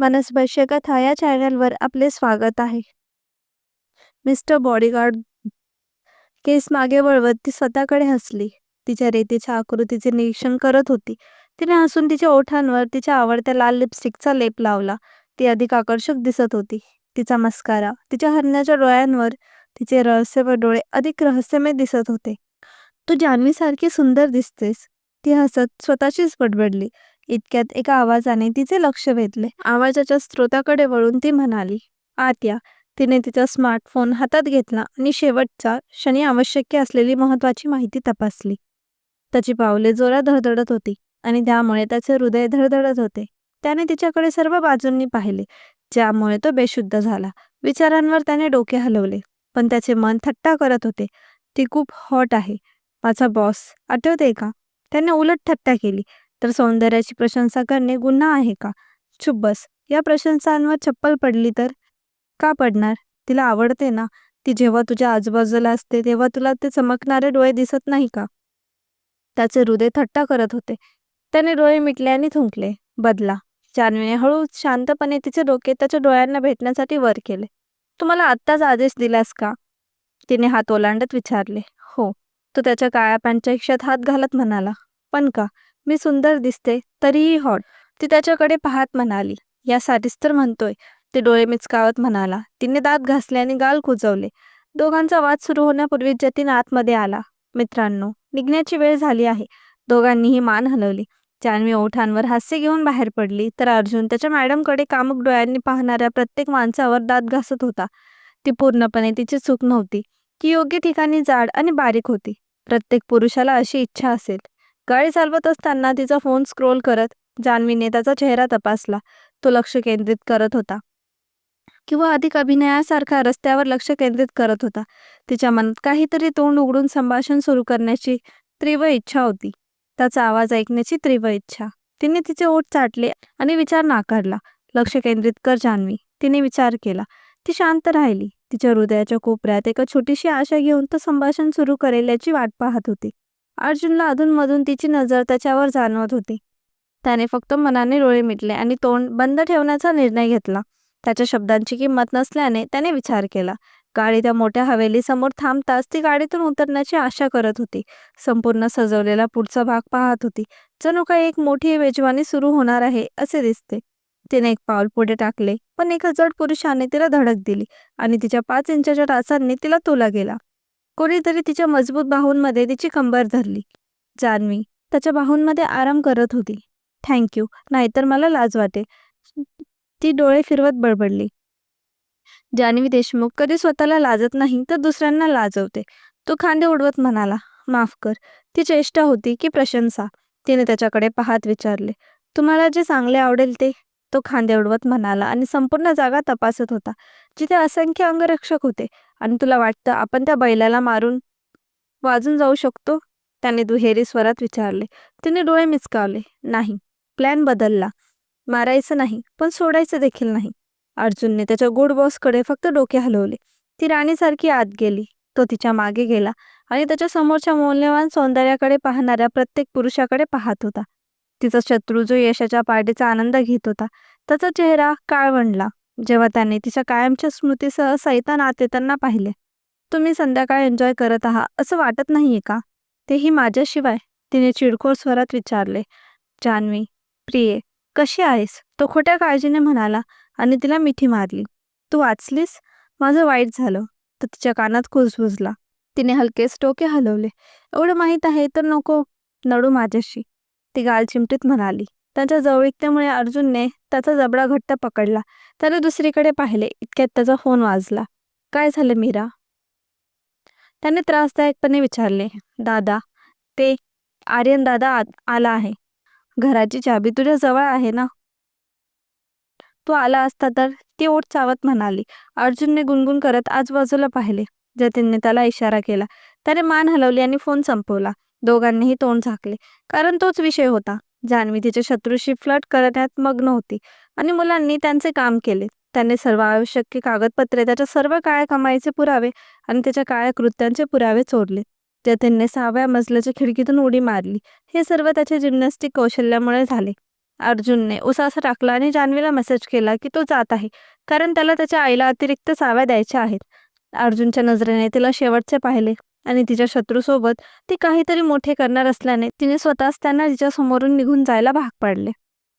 मनस्पर्शी कथा या चॅनलवर आपले स्वागत आहे. मिस्टर बॉडीगार्ड केस मागे वळवत ती स्वतःकडे हसली. तिच्या रेतीच्या आकृतीचे निरीक्षण करत होती. तिने हसून तिच्या ओठांवर तिच्या आवडत्या लाल लिपस्टिकचा लेप लावला. ती अधिक आकर्षक दिसत होती. तिचा मस्कारा तिच्या हरण्याच्या डोळ्यांवर तिचे रहस्यमय डोळे अधिक रहस्यमय दिसत होते. तू जान्हवीसारखी सुंदर दिसतेस. ती हसत स्वतःशीच बडबडली. इतक्यात एका आवाजाने तिचे लक्ष वेधले. आवाजाच्या स्रोताकडे वळून ती म्हणाली आत्या तिने तिचा स्मार्टफोन हातात घेतला आणि शेवटचा क्षणी आवश्यक असलेली महत्वाची माहिती तपासली. त्याची पावले जोरात धडधडत होती आणि त्यामुळे त्याचे हृदय धडधडत होते. त्याने तिच्याकडे सर्व बाजूंनी पाहिले ज्यामुळे तो बेशुद्ध झाला. विचारांवर त्याने डोके हलवले पण त्याचे मन थट्टा करत होते. ती खूप हॉट आहे. माझा बॉस आठवते का? त्याने उलट थट्टा केली. तर सौंदर्याची प्रशंसा करणे गुन्हा आहे का? चुब्बस बस. या प्रशंसांवर चप्पल पडली तर? का पडणार? तिला आवडते ना? ती जेव्हा तुझ्या आजूबाजूला असते तेव्हा तुला ते चमकणारे डोळे दिसत नाही का? त्याचे हृदय थट्टा करत होते. त्याने डोळे मिटले आणि थुंकले. बदला. जानवीने हळू शांतपणे तिचे डोके त्याच्या डोळ्यांना भेटण्यासाठी वर केले. तुम्हाला आत्ताच आदेश दिलास का? तिने हात ओलांडत विचारले. हो. तो त्याच्या काळ्या पॅन्टच्या खिशात हात घालत म्हणाला. पण का? मी सुंदर दिसते तरीही हॉट. ती त्याच्याकडे पाहत म्हणाली यासाठीच तर म्हणतोय. ते डोळे मिचकावत म्हणाला तिने दात घासले आणि गाल कुजवले दोघांचा वाद सुरू होण्यापूर्वी जतीन आतमध्ये आला. मित्रांनो निघण्याची वेळ झाली आहे. दोघांनीही मान हलवली. जान्हवी ओठांवर हास्य घेऊन बाहेर पडली तर अर्जुन त्याच्या मॅडमकडे कामुक डोळ्यांनी पाहणाऱ्या प्रत्येक माणसावर दात घासत होता. ती पूर्णपणे तिची चूक नव्हती. की योग्य ठिकाणी जाड आणि बारीक होती. प्रत्येक पुरुषाला अशी इच्छा असेल. गाडी चालवत असताना तिचा फोन स्क्रोल करत जान्हवीने त्याचा चेहरा तपासला. तो लक्ष केंद्रित करत होता. किंवा अधिक अभिनयासारखा रस्त्यावर लक्ष केंद्रित करत होता. तिच्या मनात काहीतरी तोंड उघडून संभाषण सुरू करण्याची तीव्र इच्छा होती. त्याचा आवाज ऐकण्याची तीव्र इच्छा. तिने तिचे ओठ चाटले आणि विचार नाकारला. लक्ष केंद्रित कर जान्हवी. तिने विचार केला. ती शांत राहिली. तिच्या हृदयाच्या कोपऱ्यात एका छोटीशी आशा घेऊन तो संभाषण सुरू करेल याची वाट पाहत होती. अर्जुनला अधूनमधून तिची नजर त्याच्यावर जाणवत होती. त्याने फक्त मनाने डोळे मिटले आणि तोंड बंद ठेवण्याचा निर्णय घेतला. त्याच्या शब्दांची किंमत नसल्याने त्याने विचार केला. गाडी त्या मोठ्या हवेलीसमोर थांबताच ती गाडीतून उतरण्याची आशा करत होती. संपूर्ण सजवलेला पुढचा भाग पाहत होती. जणू काही एक मोठी मेजवानी सुरू होणार आहे असे दिसते. तिने एक पाऊल पुढे टाकले पण एका जड पुरुषाने तिला धडक दिली आणि तिच्या पाच इंचाच्या टाचांनी तिला तोला गेला. कोणीतरी तिच्या मजबूत बाहूंमध्ये तिची कंबर धरली. जान्हवी त्याच्या बाहूंमध्ये आराम करत होती. थँक्यू नाहीतर मला लाज वाटे ती डोळे फिरवत बडबडली जान्हवी देशमुख कधी स्वतःला लाजत नाही तर दुसऱ्यांना लाजवते. तो खांदे उडवत म्हणाला माफ कर. ती चेष्टा होती की प्रशंसा. तिने त्याच्याकडे पाहत विचारले तुम्हाला जे चांगले आवडेल ते. तो खांदे उडवत म्हणाला आणि संपूर्ण जागा तपासत होता जिथे असंख्य अंगरक्षक होते. आणि तुला वाटतं आपण त्या बैलाला मारून वाजून जाऊ शकतो? त्याने दुहेरी स्वरात विचारले. तिने डोळे मिचकावले. नाही प्लॅन बदलला. मारायचं नाही पण सोडायचं देखील नाही. अर्जुनने त्याच्या गुड बॉसकडे फक्त डोके हलवले. ती राणीसारखी आत गेली. तो तिच्यामागे गेला आणि त्याच्या समोरच्या मौल्यवान सौंदर्याकडे पाहणाऱ्या प्रत्येक पुरुषाकडे पाहत होता. तिचा शत्रू जो यशाच्या पार्टीचा आनंद घेत होता त्याचा चेहरा काळवंडला. जेव्हा त्याने तिच्या कायमच्या स्मृतीसह सैतान आत येताना पाहिले तुम्ही संध्याकाळ एन्जॉय करत आहात असं वाटत नाहीये का? तेही माझ्याशिवाय तिने चिडखोर स्वरात विचारले जान्हवी प्रिये कशी आहेस? तो खोट्या काळजीने म्हणाला आणि तिला मिठी मारली तू वाचलीस? माझं वाईट झालं. तर तिच्या कानात कुजबुजला तिने हलकेच डोके हलवले एवढं माहीत आहे तर नको नडू माझ्याशी. ती गाल चिमटीत म्हणाली त्याच्या जवळिकतेमुळे अर्जुनने त्याचा जबडा घट्ट पकडला. त्याने दुसरीकडे पाहिले. इतक्यात त्याचा फोन वाजला. काय झालं मीरा? त्याने त्रासदायकपणे विचारले. दादा ते आर्यन दादा आत आला आहे. घराची चाबी तुझ्या जवळ आहे ना? तो आला असता तर ती ओठ चावत म्हणाली. अर्जुनने गुणगुण करत आजूबाजूला पाहिले. जतीनने त्याला इशारा केला. त्याने मान हलवली आणि फोन संपवला. दोघांनीही तोंड झाकले. कारण तोच विषय होता. जान्हवी तिच्या शत्रूशी फ्लट करण्यात मग्न होती आणि मुलांनी त्यांचे काम केले. त्याने सर्व आवश्यक कागदपत्रे त्याच्या सर्व काळ्या कमाईचे पुरावे आणि त्याच्या काळ्या कृत्यांचे पुरावे चोरले. जतीनने सहाव्या मजल्याच्या खिडकीतून उडी मारली. हे सर्व त्याच्या जिम्नॅस्टिक कौशल्यामुळे झाले. अर्जुनने उसासा टाकला आणि जान्हवीला मेसेज केला की तो जात आहे कारण त्याला त्याच्या आईला अतिरिक्त साव्या द्यायच्या आहेत. अर्जुनच्या नजरेने तिला शेवटचे पाहिले. आणि तिच्या शत्रूसोबत ती काहीतरी मोठे करणार असल्याने तिने स्वतःच त्यांना तिच्या समोरून निघून जायला भाग पाडले.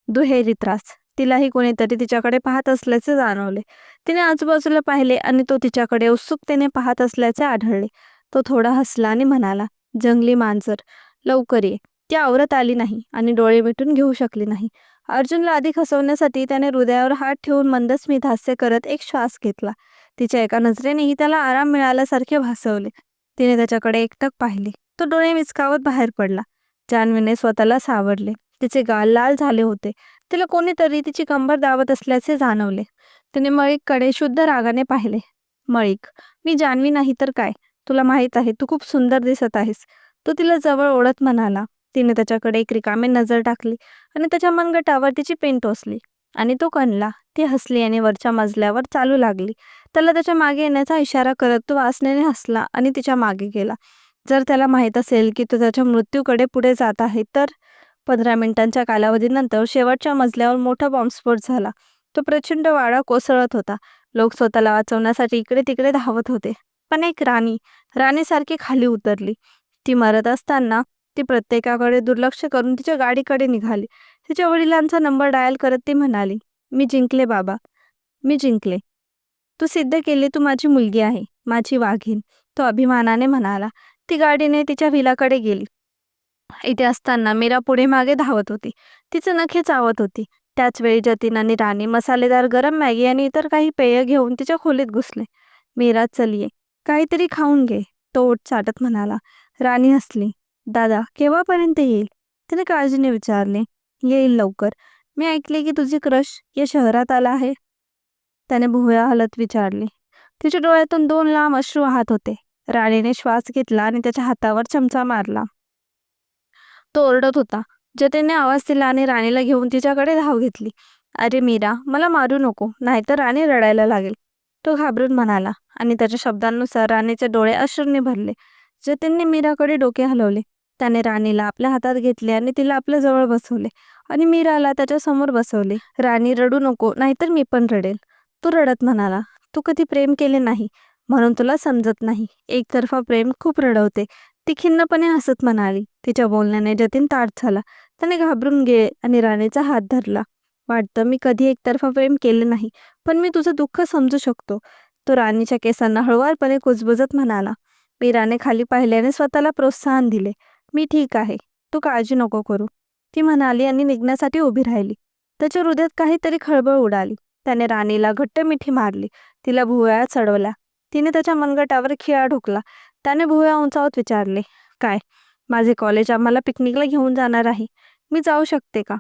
दुहेरी त्रास. तिलाही कोणीतरी तिच्याकडे पाहत असल्याचे जाणवले. तिने आजूबाजूला पाहिले आणि तो तिच्याकडे उत्सुकतेने पाहत असल्याचे आढळले. तो थोडा हसला आणि म्हणाला जंगली मांजर लवकर ये. ती आवरत आली नाही आणि डोळे मिटून घेऊ शकली नाही अर्जुनला अधिक हसवण्यासाठी त्याने हृदयावर हात ठेवून मंदस्मित हास्य करत एक श्वास घेतला. तिच्या एका नजरेनेही त्याला आराम मिळाल्यासारखे भासवले. तिने त्याच्याकडे एकटक पाहिले. तो डोळे मिचकावत बाहेर पडला. जान्हवीने स्वतःला सावरले. तिचे गाल लाल झाले होते. तिला कोणीतरी तिची कंबर दावत असल्याचे जाणवले. तिने मळीककडे शुद्ध रागाने पाहिले. मळीक मी जान्हवी नाही तर काय? तुला माहीत आहे तू खूप सुंदर दिसत आहेस. तो तिला जवळ ओढत म्हणाला. तिने त्याच्याकडे एक रिकामे नजर टाकली आणि त्याच्या मनगटावर तिची पेन टोचली आणि तो कणला. ती हसली आणि वरच्या मजल्यावर चालू लागली. त्याला त्याच्यामागे येण्याचा इशारा करत तो वासनेने हसला आणि तिच्यामागे गेला. जर त्याला माहीत असेल की तो त्याच्या मृत्यूकडे पुढे जात आहे तर पंधरा मिनिटांच्या कालावधीनंतर शेवटच्या मजल्यावर मोठा बॉम्बस्फोट झाला. तो प्रचंड वाडा कोसळत होता. लोक स्वतःला वाचवण्यासाठी इकडे तिकडे धावत होते. पण एक राणी राणीसारखी खाली उतरली. ती मरत असताना ती प्रत्येकाकडे दुर्लक्ष करून तिच्या गाडीकडे निघाली. तिच्या वडिलांचा नंबर डायल करत ती म्हणाली मी जिंकले बाबा. मी जिंकले. तू सिद्ध केली तू माझी मुलगी आहे माझी वाघीण तो अभिमानाने म्हणाला. ती गाडीने तिच्या विलाकडे गेली. इथे असताना मीरा पुढे मागे धावत होती. तिचे नखे चावत होती. त्याच वेळी जतीन आणि राणी मसालेदार गरम मॅगी आणि इतर काही पेय घेऊन तिच्या खोलीत घुसले. मीरा चलिये. काहीतरी खाऊन घे तो ओठ चाटत म्हणाला. राणी हसली. दादा केव्हापर्यंत येईल? तिने काळजीने विचारले. येईल लवकर. मी ऐकले की तुझी क्रश या शहरात आला आहे. त्याने भुवया हलत विचारले. तिच्या डोळ्यातून दोन लांब अश्रू वाहत होते. राणीने श्वास घेतला आणि त्याच्या हातावर चमचा मारला. तो ओरडत होता. जतीनने आवाज दिला आणि राणीला घेऊन तिच्याकडे धाव घेतली. अरे मीरा मला मारू नको नाहीतर राणी रडायला लागेल. तो घाबरून म्हणाला आणि त्याच्या शब्दांनुसार राणीचे डोळे अश्रूंनी भरले. जतीनने मीराकडे डोके हलवले. त्याने राणीला आपल्या हातात घेतले आणि तिला आपल्या जवळ बसवले आणि मीराला त्याच्यासमोर बसवले. राणी रडू नको नाहीतर मी पण रडेल. तो रडत म्हणाला तू कधी प्रेम केले नाही म्हणून तुला समजत नाही. एकतर्फा प्रेम खूप रडवते. ती खिन्नपणे हसत म्हणाली. तिच्या बोलण्याने जतीन ताट झाला. त्याने घाबरून गेले आणि राणीचा हात धरला. वाटतं मी कधी एकतर्फा प्रेम केले नाही पण मी तुझं दुःख समजू शकतो. तो राणीच्या केसांना हळुवारपणे कुजबुजत म्हणाला. मी राणे खाली पाहिल्याने स्वतःला प्रोत्साहन दिले. मी ठीक आहे. तू काळजी नको करू. ती म्हणाली आणि निघण्यासाठी उभी राहिली. त्याच्या हृदयात काहीतरी खळबळ उडाली. त्याने राणीला घट्ट मिठी मारली. तिला भुवया चढवल्या तिने त्याच्या मनगटावर खिळा ढोकला. त्याने भुवया उंचावत विचारले काय? माझे कॉलेज आम्हाला पिकनिकला घेऊन जाणार आहे. मी जाऊ शकते का?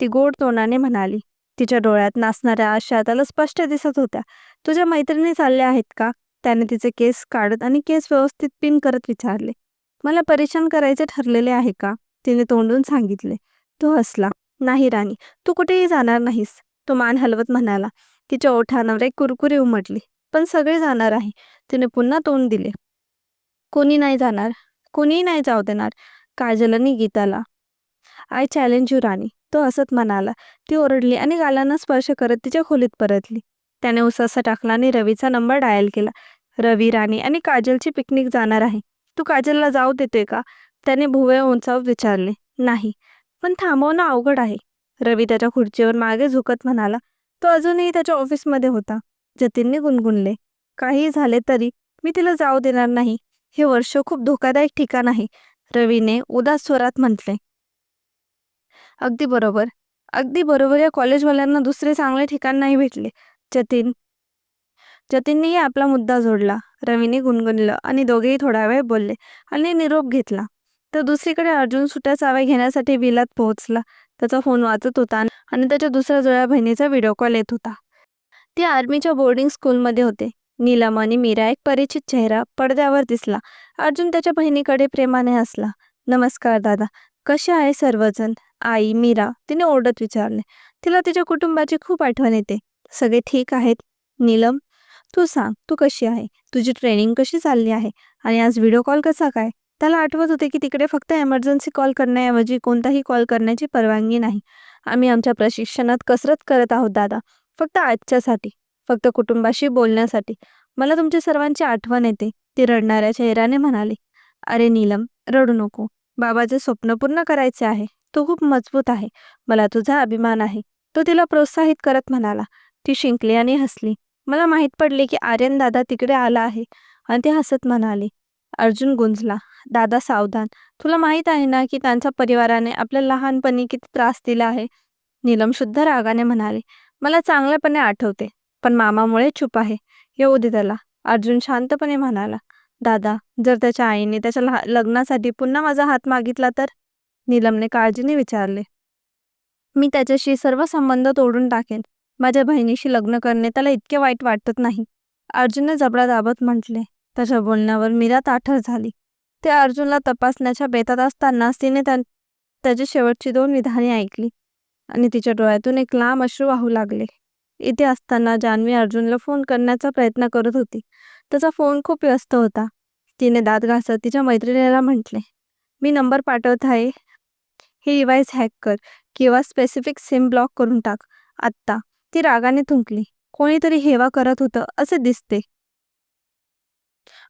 ती गोड तोंडाने म्हणाली तिच्या डोळ्यात नाचणाऱ्या आशा त्याला स्पष्ट दिसत होत्या. तुझ्या मैत्रिणी चालल्या आहेत का? त्याने तिचे केस काढत आणि केस व्यवस्थित पिन करत विचारले मला परेशान करायचे ठरलेले आहे का? तिने तोंडून सांगितले तो हसला. नाही राणी तू कुठेही जाणार नाहीस. तो मान हलवत म्हणाला तिच्या ओठांवर एक कुरकुरी उमटली पण सगळे जाणार आहे. तिने पुन्हा तोंड दिले. कोणी नाही जाणार कोणीही नाही जाऊ देणार. काजल आणि गीताला आय चॅलेंज यू राणी. तो हसत म्हणाला. ती ओरडली आणि गालांना स्पर्श करत तिच्या खोलीत परतली. त्याने उसासा टाकला आणि रवीचा नंबर डायल केला. रवी राणी आणि काजलची पिकनिक जाणार आहे. तू काजलला जाऊ देतोय का? त्याने भुवे उंचावत विचारले. नाही पण थांबवणं अवघड आहे. रवी त्याच्या खुर्चीवर मागे झुकत म्हणाला तो अजूनही त्याच्या ऑफिसमध्ये होता. जतीनने गुणगुणले काही झाले तरी मी तिला जाऊ देणार नाही. हे वर्ष खूप धोकादायक ठिकाण आहे रवीने उदास स्वरात म्हटले. अगदी बरोबर. अगदी बरोबर. या कॉलेजवाल्यांना दुसरे चांगले ठिकाण नाही भेटले. जतीन जतीननेही आपला मुद्दा जोडला. रवीने गुणगुणलं आणि दोघेही थोडा वेळ बोलले आणि निरोप घेतला. तर दुसरीकडे अर्जुन सुट्या चाव्या घेण्यासाठी विलात पोहोचला. त्याचा फोन वाचत होता आणि त्याच्या दुसऱ्या जुळ्या बहिणीचा व्हिडिओ कॉल येत होता. ती आर्मीच्या बोर्डिंग स्कूलमध्ये होते. नीलम आणि मीरा एक परिचित चेहरा पडद्यावर दिसला. अर्जुन त्याच्या बहिणीकडे प्रेमाने हसला. नमस्कार दादा. कसे आहे सर्वजण? आई मीरा तिने ओरडत विचारले. तिला तिच्या कुटुंबाची खूप आठवण येते. सगळे ठीक आहेत? नीलम तू सांग तू कशी आहे? तुझी ट्रेनिंग कशी चालली आहे? आणि आज व्हिडिओ कॉल कसा काय? त्याला आठवत होते की तिकडे फक्त एमर्जन्सी कॉल करण्याऐवजी कोणताही कॉल करण्याची परवानगी नाही. आम्ही आमच्या प्रशिक्षणात कसरत करत आहोत दादा. फक्त आजच्यासाठी फक्त कुटुंबाशी बोलण्यासाठी. मला तुमच्या सर्वांची आठवण येते ती रडणाऱ्या चेहऱ्याने म्हणाली. अरे नीलम रडू नको. बाबाचे स्वप्न पूर्ण करायचे आहे. तो खूप मजबूत आहे. मला तुझा अभिमान आहे. तो तिला प्रोत्साहित करत म्हणाला. ती शिंकली आणि हसली. मला माहीत पडले की आर्यन दादा तिकडे आला आहे. आणि ते हसत म्हणाले अर्जुन गुंजला. दादा सावधान. तुला माहीत आहे ना की त्यांच्या परिवाराने आपल्या लहानपणी किती त्रास दिला आहे? नीलम शुद्ध रागाने म्हणाले मला चांगल्यापणे आठवते पण मामामुळे चूप आहे. येऊ दे त्याला. अर्जुन शांतपणे म्हणाला दादा जर त्याच्या आईने त्याच्या लग्नासाठी पुन्हा माझा हात मागितला तर? नीलमने काळजीने विचारले मी त्याच्याशी सर्व संबंध तोडून टाकेन. माझ्या बहिणीशी लग्न करणे त्याला इतके वाईट वाटत नाही. अर्जुनने जबडा दाबत म्हटले त्याच्या बोलण्यावर मीरा ताठर झाली. ते अर्जुनला तपासण्याच्या बेतात असतानाच तिने त्या त्याची शेवटची दोन विधाने ऐकली आणि तिच्या डोळ्यातून एक लांब अश्रू वाहू लागले. इथे असताना जान्हवी अर्जुनला फोन करण्याचा प्रयत्न करत होती. त्याचा फोन खूप व्यस्त होता. तिने दात घासत तिच्या मैत्रिणीला म्हटले मी नंबर पाठवत आहे. ही डिव्हाइस हॅक कर किंवा स्पेसिफिक सिम ब्लॉक करून टाक. आत्ता. ती रागाने थुंकली. कोणीतरी हेवा करत होतं असे दिसते.